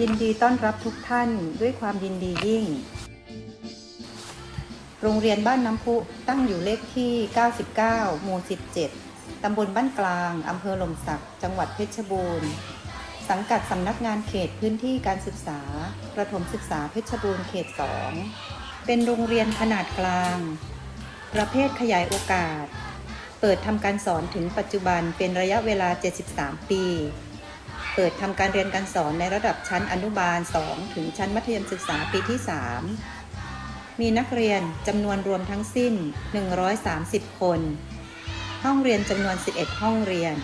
ยินดีต้อนรับทุกท่านด้วยความยินดียิ่ง โรงเรียนบ้านน้ำพุตั้งอยู่เลขที่ 99 หมู่ 17 ตำบลบ้านกลาง อำเภอหลมสัก จังหวัดเพชรบูรณ์ สังกัดสำนักงานเขตพื้นที่การศึกษา ประถมศึกษาเพชรบูรณ์เขต 2 เป็นโรงเรียนขนาดกลาง ประเภทขยายโอกาส เปิดทำการสอนถึงปัจจุบันเป็นระยะเวลา 73 ปี เปิดทำการเรียนการสอนในระดับชั้นอนุบาล 2 ถึงชั้นมัธยมศึกษาปีที่ 3 มีนักเรียนจำนวนรวมทั้งสิ้น 130 คน ห้องเรียนจำนวน 11 ห้องเรียน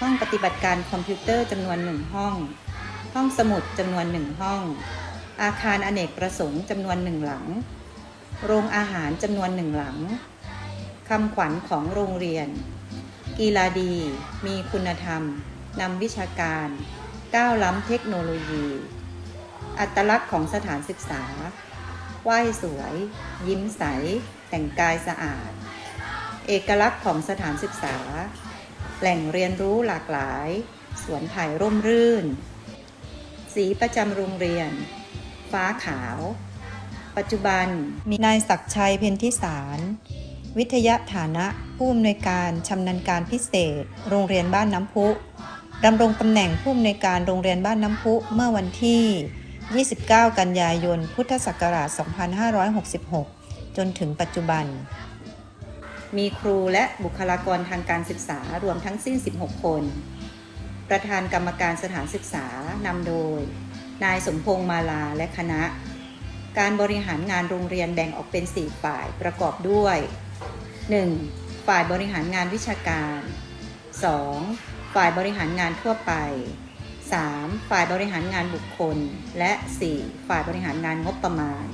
ห้องปฏิบัติการคอมพิวเตอร์จำนวน 1 ห้อง ห้องสมุดจำนวน 1 ห้อง อาคารอเนกประสงค์จำนวน 1 หลัง โรงอาหารจำนวน 1 หลังคำขวัญของโรงเรียน กีฬาดี มีคุณธรรม นำวิชาการ ก้าวล้ำเทคโนโลยี อัตลักษณ์ของสถานศึกษา ไหว้สวย ยิ้มใส แต่งกายสะอาด เอกลักษณ์ของสถานศึกษา แหล่งเรียนรู้หลากหลาย สวนไผ่ร่มรื่น สีประจำโรงเรียน ฟ้าขาว ปัจจุบันมีนายศักชัยเพ็ญทิสารวิทยาฐานะผู้อำนวยการชำนาญการพิเศษ โรงเรียนบ้านน้ำพุ ดำรงตำแหน่งผู้อำนวยการโรงเรียนบ้านน้ำพุเมื่อวันที่ 29 กันยายน พุทธศักราช 2566 จนถึงปัจจุบัน มีครูและบุคลากรทางการศึกษารวมทั้งสิ้น 16 คน ประธานกรรมการสถานศึกษานำโดย นายสมพงษ์มาลาและคณะ การบริหารงานโรงเรียนแบ่งออกเป็น 4 ฝ่ายประกอบด้วย 1. ฝ่ายบริหารงานวิชาการ 2. ฝ่ายบริหารงานทั่วไป 3. ฝ่ายบริหารงานบุคคล และ 4. ฝ่ายบริหารงานงบประมาณ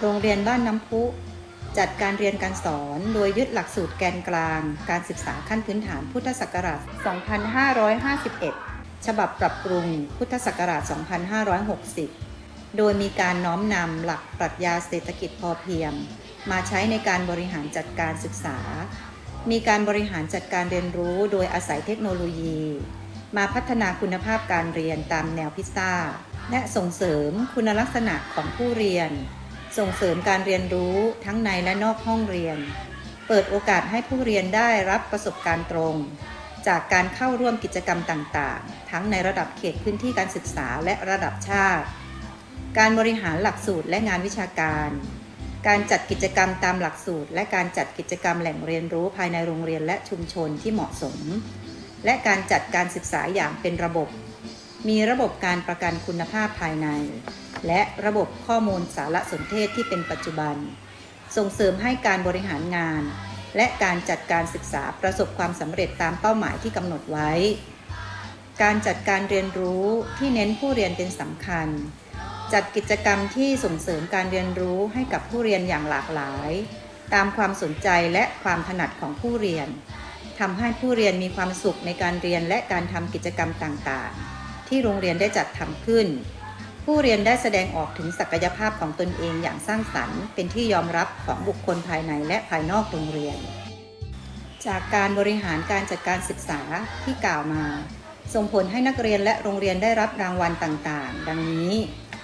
โรงเรียนบ้านน้ำพุ จัดการเรียนการสอนโดยยึดหลักสูตรแกนกลาง การศึกษาขั้นพื้นฐานพุทธศักราช 2551 ฉบับปรับปรุงพุทธศักราช 2560 โดยมีการน้อมนำหลักปรัชญาเศรษฐกิจพอเพียง มาใช้ในการบริหารจัดการศึกษา มีการบริหารจัดการเรียนรู้โดยอาศัยเทคโนโลยี มาพัฒนาคุณภาพการเรียนตามแนวพิซซ่า และส่งเสริมคุณลักษณะของผู้เรียน ส่งเสริมการเรียนรู้ทั้งในและนอกห้องเรียน เปิดโอกาสให้ผู้เรียนได้รับประสบการณ์ตรง จากการเข้าร่วมกิจกรรมต่างๆ ทั้งในระดับเขตพื้นที่การศึกษาและระดับชาติ การบริหารหลักสูตรและงานวิชาการ การจัดกิจกรรมตามหลักสูตร และการจัดกิจกรรมแหล่งเรียนรู้ภายในโรงเรียนและชุมชนที่เหมาะสม และการจัดการศึกษาอย่างเป็นระบบ มีระบบการประกันคุณภาพภายใน และระบบข้อมูลสารสนเทศที่เป็นปัจจุบัน ส่งเสริมให้การบริหารงาน และการจัดการศึกษาประสบความสำเร็จตามเป้าหมายที่กำหนดไว้ การจัดการเรียนรู้ที่เน้นผู้เรียนเป็นสำคัญ จัดกิจกรรมที่ส่งเสริมการเรียนรู้ให้กับผู้เรียนอย่างหลากหลาย ตามความสนใจและความถนัดของผู้เรียนทำให้ผู้เรียนมีความสุขในการเรียนและการทำกิจกรรมต่างๆ ที่โรงเรียนได้จัดทำขึ้น ผู้เรียนได้แสดงออกถึงศักยภาพของตนเองอย่างสร้างสรรค์ เป็นที่ยอมรับของบุคคลภายในและภายนอกโรงเรียน จากการบริหารการจัดการศึกษาที่กล่าวมา ส่งผลให้นักเรียนและโรงเรียนได้รับรางวัลต่างๆ ดังนี้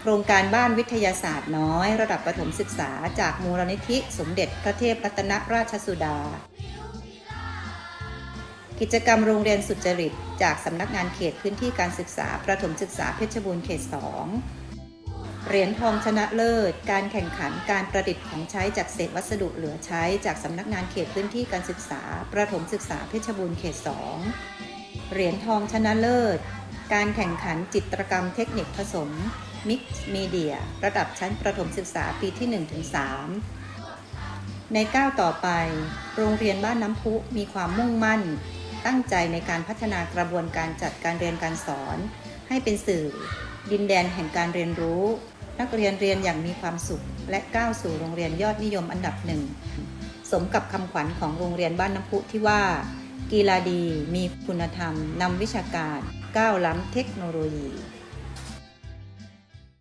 โครงการบ้านวิทยาศาสตร์น้อย ระดับประถมศึกษาจากมูลนิธิสมเด็จพระเทพรัตนราชสุดา กิจกรรมโรงเรียนสุจริต จากสำนักงานเขตพื้นที่การศึกษา ประถมศึกษาเพชรบูรณ์เขต 2 เหรียญทองชนะเลิศ การแข่งขันการประดิษฐ์ของใช้จากเศษวัสดุเหลือใช้จากสำนักงานเขตพื้นที่การศึกษา ประถมศึกษาเพชรบูรณ์เขต 2 เหรียญทองชนะเลิศ การแข่งขันจิตรกรรมเทคนิคผสม มิกซ์มีเดียระดับชั้นประถมศึกษาปีที่ 1-3 ในก้าวต่อไป โรงเรียนบ้านน้ำพุมีความมุ่งมั่น ตั้งใจในการพัฒนากระบวนการจัดการเรียนการสอน ให้เป็นสื่อ ดินแดนแห่งการเรียนรู้ นักเรียนเรียนอย่างมีความสุข และก้าวสู่โรงเรียนยอดนิยมอันดับหนึ่งสมกับคำขวัญของโรงเรียนบ้านน้ำพุที่ว่า กีฬาดีมีคุณธรรมนำวิชาการก้าวล้ำเทคโนโลยี